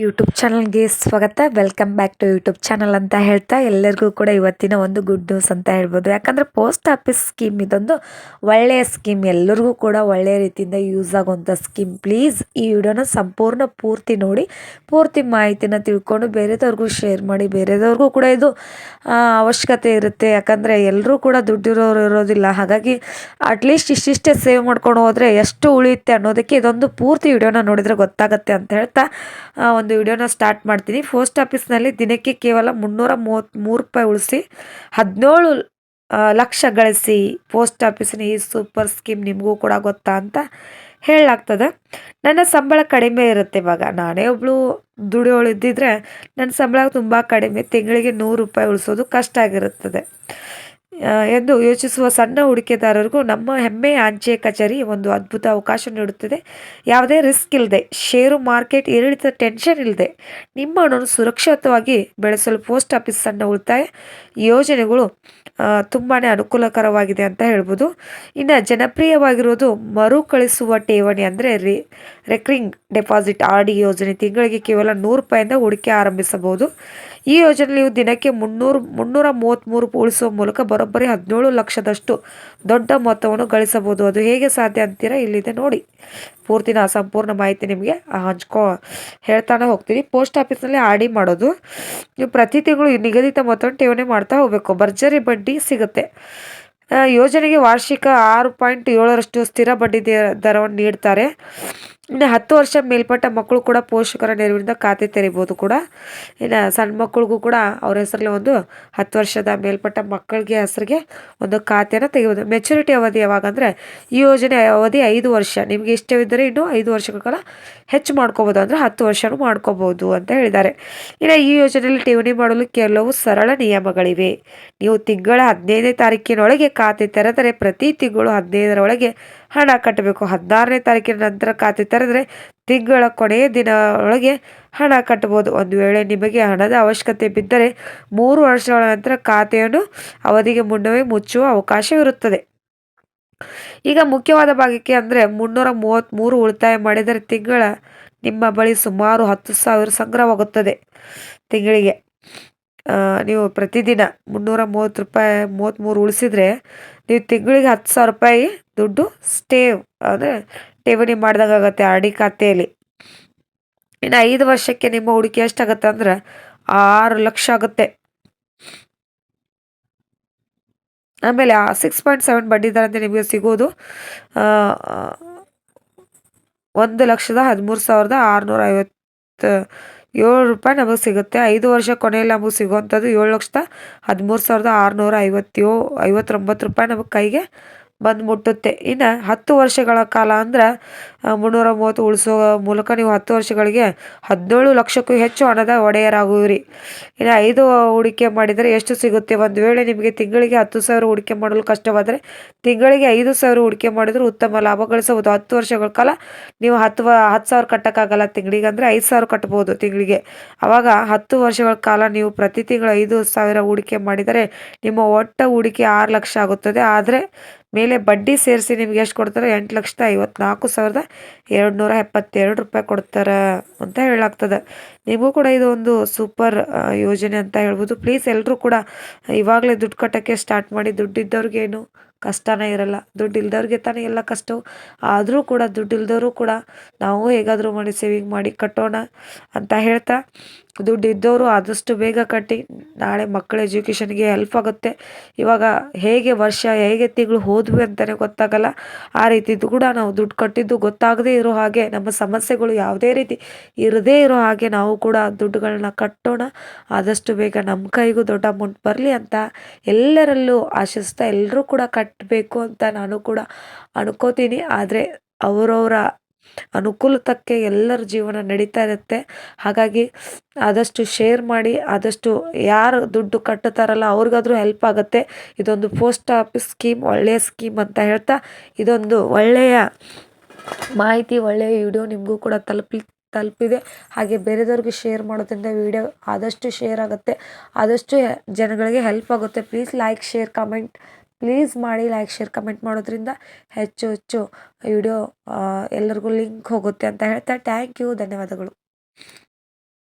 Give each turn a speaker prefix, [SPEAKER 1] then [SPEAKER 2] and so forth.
[SPEAKER 1] YouTube ಚಾನಲ್ಗೆ ಸ್ವಾಗತ. Welcome back to YouTube channel ಅಂತ ಹೇಳ್ತಾ ಎಲ್ಲರಿಗೂ ಕೂಡ ಇವತ್ತಿನ ಒಂದು ಗುಡ್ ನ್ಯೂಸ್ ಅಂತ ಹೇಳ್ಬೋದು. ಯಾಕಂದರೆ ಪೋಸ್ಟ್ ಆಫೀಸ್ ಸ್ಕೀಮ್ ಇದೊಂದು ಒಳ್ಳೆಯ ಸ್ಕೀಮ್ ಎಲ್ಲರಿಗೂ ಕೂಡ ಒಳ್ಳೆಯ ರೀತಿಯಿಂದ ಯೂಸ್ ಆಗುವಂಥ ಸ್ಕೀಮ್ ಪ್ಲೀಸ್ ಈ ವಿಡಿಯೋನ ಸಂಪೂರ್ಣ ಪೂರ್ತಿ ನೋಡಿ ಪೂರ್ತಿ ಮಾಹಿತಿನ ತಿಳ್ಕೊಂಡು ಬೇರೆದವ್ರಿಗೂ ಶೇರ್ ಮಾಡಿ ಬೇರೆದವ್ರಿಗೂ ಕೂಡ ಇದು ಅವಶ್ಯಕತೆ ಇರುತ್ತೆ. ಯಾಕಂದರೆ ಎಲ್ಲರೂ ಕೂಡ ದುಡ್ಡಿರೋರು ಇರೋದಿಲ್ಲ. ಹಾಗಾಗಿ ಅಟ್ಲೀಸ್ಟ್ ಇಷ್ಟಿಷ್ಟೇ ಸೇವ್ ಮಾಡ್ಕೊಂಡು ಹೋದರೆ ಎಷ್ಟು ಉಳಿಯುತ್ತೆ ಅನ್ನೋದಕ್ಕೆ ಇದೊಂದು ಪೂರ್ತಿ ವಿಡಿಯೋನ ನೋಡಿದರೆ ಗೊತ್ತಾಗುತ್ತೆ ಅಂತ ಹೇಳ್ತಾ ಆ, ಒಂದು ವಿಡಿಯೋನ ಸ್ಟಾರ್ಟ್ ಮಾಡ್ತೀನಿ. ಪೋಸ್ಟ್ ಆಫೀಸ್ನಲ್ಲಿ ದಿನಕ್ಕೆ ಕೇವಲ ಮುನ್ನೂರ ಮೂವತ್ತ್ಮೂರು ರೂಪಾಯಿ ಉಳಿಸಿ, ಹದಿನೇಳು ಲಕ್ಷ ಗಳಿಸಿ ಪೋಸ್ಟ್ ಆಫೀಸಿನ ಈ ಸೂಪರ್ ಸ್ಕೀಮ್ ನಿಮಗೂ ಕೂಡ ಗೊತ್ತಾ ಅಂತ ಹೇಳಲಾಗ್ತದೆ. ನನ್ನ ಸಂಬಳ ಕಡಿಮೆ ಇರುತ್ತೆ ಇವಾಗ. ನಾನೇ ಒಬ್ಳು ದುಡಿಯೋಳು ಇದ್ದಿದ್ರೆ ನನ್ನ ಸಂಬಳ ತುಂಬ ಕಡಿಮೆ. ತಿಂಗಳಿಗೆ ನೂರು ರೂಪಾಯಿ ಉಳಿಸೋದು ಕಷ್ಟ ಆಗಿರುತ್ತದೆ. ಎಂದು ಯೋಚಿಸುವ ಸಣ್ಣ ಹೂಡಿಕೆದಾರರಿಗೂ ನಮ್ಮ ಹೆಮ್ಮೆಯ ಅಂಚೆ ಕಚೇರಿ ಒಂದು ಅದ್ಭುತ ಅವಕಾಶ ನೀಡುತ್ತದೆ. ಯಾವುದೇ ರಿಸ್ಕ್ ಇಲ್ಲದೆ, ಷೇರು ಮಾರ್ಕೆಟ್ ಏರಿಳಿತ ಟೆನ್ಷನ್ ಇಲ್ಲದೆ, ನಿಮ್ಮ ಹಣವನ್ನು ಸುರಕ್ಷಿತವಾಗಿ ಬೆಳೆಸಲು ಪೋಸ್ಟ್ ಆಫೀಸ್ ಸಣ್ಣ ಉಳಿತಾಯ ಯೋಜನೆಗಳು ತುಂಬಾ ಅನುಕೂಲಕರವಾಗಿದೆ ಅಂತ ಹೇಳ್ಬೋದು. ಇನ್ನು ಜನಪ್ರಿಯವಾಗಿರೋದು ಮರುಕಳಿಸುವ ಠೇವಣಿ ಅಂದರೆ ರಿ ರೆಕರಿಂಗ್ ಡೆಪಾಸಿಟ್ ಆರ್ ಡಿ ಯೋಜನೆ. ತಿಂಗಳಿಗೆ ಕೇವಲ ನೂರು ರೂಪಾಯಿಂದ ಹೂಡಿಕೆ ಆರಂಭಿಸಬಹುದು. ಈ ಯೋಜನೆಯು ದಿನಕ್ಕೆ ಮುನ್ನೂರು, ಮುನ್ನೂರ ಮೂವತ್ತ್ಮೂರು ಉಳಿಸುವ ಮೂಲಕ ಬರೋಬ್ಬರಿ ಹದಿನೇಳು ಲಕ್ಷದಷ್ಟು ದೊಡ್ಡ ಮೊತ್ತವನ್ನು ಗಳಿಸಬಹುದು. ಅದು ಹೇಗೆ ಸಾಧ್ಯ ಅಂತೀರಾ ಇಲ್ಲಿದೆ ನೋಡಿ. ಪೂರ್ತಿನ ಸಂಪೂರ್ಣ ಮಾಹಿತಿ ನಿಮಗೆ ಹಂಚ್ಕೊ, ಹೇಳ್ತಾನೆ ಹೋಗ್ತೀನಿ. ಪೋಸ್ಟ್ ಆಫೀಸ್ನಲ್ಲಿ ಆರ್ ಡಿ ಮಾಡೋದು. ನೀವು ಪ್ರತಿ ತಿಂಗಳು ನಿಗದಿತ ಮೊತ್ತವನ್ನು ಠೇವಣಿ ಮಾಡ್ತಾ ಹೋಗಬೇಕು. ಭರ್ಜರಿ ಬಡ್ಡಿ ಸಿಗುತ್ತೆ. ಯೋಜನೆಗೆ ವಾರ್ಷಿಕ ಆರು ಪಾಯಿಂಟ್ ಏಳರಷ್ಟು ಸ್ಥಿರ ಬಡ್ಡಿ ದರವನ್ನು ನೀಡ್ತಾರೆ. ಇನ್ನು ಹತ್ತು ವರ್ಷ ಮೇಲ್ಪಟ್ಟ ಮಕ್ಕಳು ಕೂಡ ಪೋಷಕರ ನೆರವಿನಿಂದ ಖಾತೆ ತೆರಿಬೋದು ಕೂಡ. ಇನ್ನು ಸಣ್ಣ ಮಕ್ಕಳಿಗೂ ಕೂಡ ಅವ್ರ ಹೆಸರಲ್ಲಿ ಒಂದು ಹತ್ತು ವರ್ಷದ ಮೇಲ್ಪಟ್ಟ ಮಕ್ಕಳಿಗೆ ಹೆಸರಿಗೆ ಒಂದು ಖಾತೆಯನ್ನು ತೆಗಿಬೋದು ಮೆಚುರಿಟಿ ಅವಧಿ ಯಾವಾಗ ಅಂದರೆ ಈ ಯೋಜನೆ ಅವಧಿ ಐದು ವರ್ಷ. ನಿಮಗೆ ಇಷ್ಟವಿದ್ದರೆ ಇನ್ನೂ ಐದು ವರ್ಷಗಳ ಕಾಲ ಹೆಚ್ಚು ಮಾಡ್ಕೋಬೋದು ಅಂದರೆ ಹತ್ತು ವರ್ಷನೂ ಮಾಡ್ಕೋಬೋದು ಅಂತ ಹೇಳಿದ್ದಾರೆ. ಇನ್ನು ಈ ಯೋಜನೆಯಲ್ಲಿ ಠೇವಣಿ ಮಾಡಲು ಕೆಲವು ಸರಳ ನಿಯಮಗಳಿವೆ. ನೀವು ತಿಂಗಳ ಹದಿನೈದನೇ ತಾರೀಕಿನೊಳಗೆ ಖಾತೆ ತೆರೆದರೆ ಪ್ರತಿ ತಿಂಗಳು ಹದಿನೈದರ ಒಳಗೆ ಹಣ ಕಟ್ಟಬೇಕು. ಹದಿನಾರನೇ ತಾರೀಕಿನ ನಂತರ ಖಾತೆ ತೆರೆದರೆ ತಿಂಗಳ ಕೊನೆಯ ದಿನ ಒಳಗೆ ಹಣ ಕಟ್ಟಬಹುದು. ಒಂದು ವೇಳೆ ನಿಮಗೆ ಹಣದ ಅವಶ್ಯಕತೆ ಬಿದ್ದರೆ ಮೂರು ವರ್ಷಗಳ ನಂತರ ಖಾತೆಯನ್ನು ಅವಧಿಗೆ ಮುನ್ನವೇ ಮುಚ್ಚುವ ಅವಕಾಶವಿರುತ್ತದೆ. ಈಗ ಮುಖ್ಯವಾದ ಭಾಗಕ್ಕೆ ಅಂದರೆ ಮುನ್ನೂರ ಮೂವತ್ತ್ಮೂರು ಉಳಿತಾಯ ಮಾಡಿದರೆ ತಿಂಗಳ ನಿಮ್ಮ ಬಳಿ ಸುಮಾರು ಹತ್ತು ಸಾವಿರ ಸಂಗ್ರಹವಾಗುತ್ತದೆ. ತಿಂಗಳಿಗೆ ನೀವು ಪ್ರತಿದಿನ ಮುನ್ನೂರ ಮೂವತ್ತು ರೂಪಾಯಿ ಮೂವತ್ತ್ಮೂರು ಉಳಿಸಿದ್ರೆ ನೀವು ತಿಂಗಳಿಗೆ ಹತ್ತು ಸಾವಿರ ರೂಪಾಯಿ ದುಡ್ಡು ಸ್ಟೇವ್ ಅಂದರೆ ಠೇವಣಿ ಆಗುತ್ತೆ ಆರ್ ಡಿ ಖಾತೆಯಲ್ಲಿ. ಇನ್ನು ಐದು ವರ್ಷಕ್ಕೆ ನಿಮ್ಮ ಹೂಡಿಕೆ ಎಷ್ಟಾಗತ್ತೆ ಅಂದ್ರೆ ಆರು ಲಕ್ಷ ಆಗುತ್ತೆ. ಆಮೇಲೆ ಸಿಕ್ಸ್ ಪಾಯಿಂಟ್ ಸೆವೆನ್ ಬಡ್ಡಿ ಅಂದರೆ ನಿಮಗೆ ಸಿಗೋದು ಆ, ಒಂದು ಲಕ್ಷದ ಹದಿಮೂರು ಸಾವಿರದ ಆರುನೂರ ಐವತ್ತು ಏಳು ರೂಪಾಯಿ ನಮಗೆ ಸಿಗುತ್ತೆ. ಐದು ವರ್ಷ ಕೊನೆಯಲ್ಲಿ ನಮಗೆ ಸಿಗುವಂಥದ್ದು ಏಳು ಲಕ್ಷದ ಹದಿಮೂರು ಸಾವಿರದ ಆರುನೂರ ಐವತ್ತೇಳು, ಐವತ್ತೊಂಬತ್ತು ರೂಪಾಯಿ ನಮಗೆ ಕೈಗೆ ಬಂದು ಮುಟ್ಟುತ್ತೆ ಇನ್ನು ಹತ್ತು ವರ್ಷಗಳ ಕಾಲ ಅಂದ್ರೆ ಮುನ್ನೂರ ಮೂವತ್ತು ಉಳಿಸೋ ಮೂಲಕ ನೀವು ಹತ್ತು ವರ್ಷಗಳಿಗೆ ಹದಿನೇಳು ಲಕ್ಷಕ್ಕೂ ಹೆಚ್ಚು ಹಣದ ಒಡೆಯರಾಗುವಿರಿ. ಇನ್ನು ಐದು ಹೂಡಿಕೆ ಮಾಡಿದರೆ ಎಷ್ಟು ಸಿಗುತ್ತೆ? ಒಂದು ವೇಳೆ ನಿಮಗೆ ತಿಂಗಳಿಗೆ ಹತ್ತು ಸಾವಿರ ಹೂಡಿಕೆ ಮಾಡಲು ಕಷ್ಟವಾದರೆ ತಿಂಗಳಿಗೆ ಐದು ಸಾವಿರ ಹೂಡಿಕೆ ಮಾಡಿದರೂ ಉತ್ತಮ ಲಾಭ ಗಳಿಸಬಹುದು. ಹತ್ತು ವರ್ಷಗಳ ಕಾಲ ನೀವು ಹತ್ತು ಹತ್ತು ಸಾವಿರ ಕಟ್ಟೋಕ್ಕಾಗಲ್ಲ ತಿಂಗಳಿಗೆ ಅಂದರೆ ಐದು ಸಾವಿರ ಕಟ್ಬೋದು ತಿಂಗಳಿಗೆ. ಆವಾಗ ಹತ್ತು ವರ್ಷಗಳ ಕಾಲ ನೀವು ಪ್ರತಿ ತಿಂಗಳು ಐದು ಸಾವಿರ ಹೂಡಿಕೆ ಮಾಡಿದರೆ ನಿಮ್ಮ ಒಟ್ಟ ಹೂಡಿಕೆ ಆರು ಲಕ್ಷ ಆಗುತ್ತದೆ. ಆದರೆ ಮೇಲೆ ಬಡ್ಡಿ ಸೇರಿಸಿ ನಿಮ್ಗೆ ಎಷ್ಟು ಕೊಡ್ತಾರೆ? ಎಂಟು ಲಕ್ಷದ ಐವತ್ನಾಲ್ಕು ಸಾವಿರದ ಎರಡು ನೂರ ಎಪ್ಪತ್ತೆರಡು ರೂಪಾಯಿ ಕೊಡ್ತಾರೆ ಅಂತ ಹೇಳಾಗ್ತದೆ ನಿಮಗೂ ಕೂಡ ಇದು ಒಂದು ಸೂಪರ್ ಯೋಜನೆ ಅಂತ ಹೇಳ್ಬೋದು. ಪ್ಲೀಸ್ ಎಲ್ಲರೂ ಕೂಡ ಇವಾಗಲೇ ದುಡ್ಡು ಕಟ್ಟೋಕ್ಕೆ ಸ್ಟಾರ್ಟ್ ಮಾಡಿ. ದುಡ್ಡಿದ್ದವ್ರಿಗೇನು ಕಷ್ಟನೇ ಇರಲ್ಲ. ದುಡ್ಡು ಇಲ್ದವ್ರಿಗೆ ತಾನೇ ಎಲ್ಲ ಕಷ್ಟವು ಆದರೂ ಕೂಡ ದುಡ್ಡು ಇಲ್ದವರು ಕೂಡ ನಾವು ಹೇಗಾದರೂ ಮಾಡಿ ಸೇವಿಂಗ್ ಮಾಡಿ ಕಟ್ಟೋಣ ಅಂತ ಹೇಳ್ತಾ ದುಡ್ಡು ಇದ್ದವರು ಆದಷ್ಟು ಬೇಗ ಕಟ್ಟಿ ನಾಳೆ ಮಕ್ಕಳ ಎಜುಕೇಷನ್ಗೆ ಹೆಲ್ಪ್ ಆಗುತ್ತೆ. ಇವಾಗ ಹೇಗೆ ವರ್ಷ, ಹೇಗೆ ತಿಂಗಳು ಹೋದ್ವಿ ಅಂತಲೇ ಗೊತ್ತಾಗಲ್ಲ. ಆ ರೀತಿದ್ದು ಕೂಡ ನಾವು ದುಡ್ಡು ಕಟ್ಟಿದ್ದು ಗೊತ್ತಾಗದೇ ಇರೋ ಹಾಗೆ, ನಮ್ಮ ಸಮಸ್ಯೆಗಳು ಯಾವುದೇ ರೀತಿ ಇರದೇ ಇರೋ ಹಾಗೆ ನಾವು ಕೂಡ ದುಡ್ಡುಗಳನ್ನ ಕಟ್ಟೋಣ. ಆದಷ್ಟು ಬೇಗ ನಮ್ಮ ಕೈಗೂ ದೊಡ್ಡ ಅಮೌಂಟ್ ಬರಲಿ ಅಂತ ಎಲ್ಲರಲ್ಲೂ ಆಶಿಸ್ತಾ ಎಲ್ಲರೂ ಕೂಡ ಕಟ್ಟಬೇಕು ಅಂತ ನಾನು ಕೂಡ ಅನ್ಕೋತೀನಿ. ಆದರೆ ಅವರವರ ಅನುಕೂಲತಕ್ಕೆ ಎಲ್ಲರ ಜೀವನ ನಡೀತಾ ಇರುತ್ತೆ. ಹಾಗಾಗಿ ಆದಷ್ಟು ಶೇರ್ ಮಾಡಿ, ಆದಷ್ಟು ಯಾರು ದುಡ್ಡು ಕಟ್ಟುತ್ತಾರಲ್ಲ ಅವ್ರಿಗಾದ್ರೂ ಹೆಲ್ಪ್ ಆಗುತ್ತೆ. ಇದೊಂದು ಪೋಸ್ಟ್ ಆಫೀಸ್ ಸ್ಕೀಮ್, ಒಳ್ಳೆಯ ಸ್ಕೀಮ್ ಅಂತ ಹೇಳ್ತಾ ಇದೊಂದು ಒಳ್ಳೆಯ ಮಾಹಿತಿ, ಒಳ್ಳೆಯ ವಿಡಿಯೋ ನಿಮಗೂ ಕೂಡ ತಲುಪಲಿ ತಲುಪಿದೆ. ಹಾಗೆ ಬೇರೆದವ್ರಿಗೆ ಶೇರ್ ಮಾಡೋದ್ರಿಂದ ವಿಡಿಯೋ ಆದಷ್ಟು ಶೇರ್ ಆಗುತ್ತೆ. ಆದಷ್ಟು ಜನಗಳಿಗೆ ಹೆಲ್ಪ್ ಆಗುತ್ತೆ. Please like, share, comment. Please ಮಾಡಿ ಲೈಕ್ ಶೇರ್ ಕಮೆಂಟ್ ಮಾಡೋದ್ರಿಂದ ಹೆಚ್ಚು ಹೆಚ್ಚು ವಿಡಿಯೋ ಎಲ್ಲರಿಗೂ ಲಿಂಕ್ ಹೋಗುತ್ತೆ ಅಂತ ಹೇಳ್ತಾ ಥ್ಯಾಂಕ್ ಯು ಧನ್ಯವಾದಗಳು.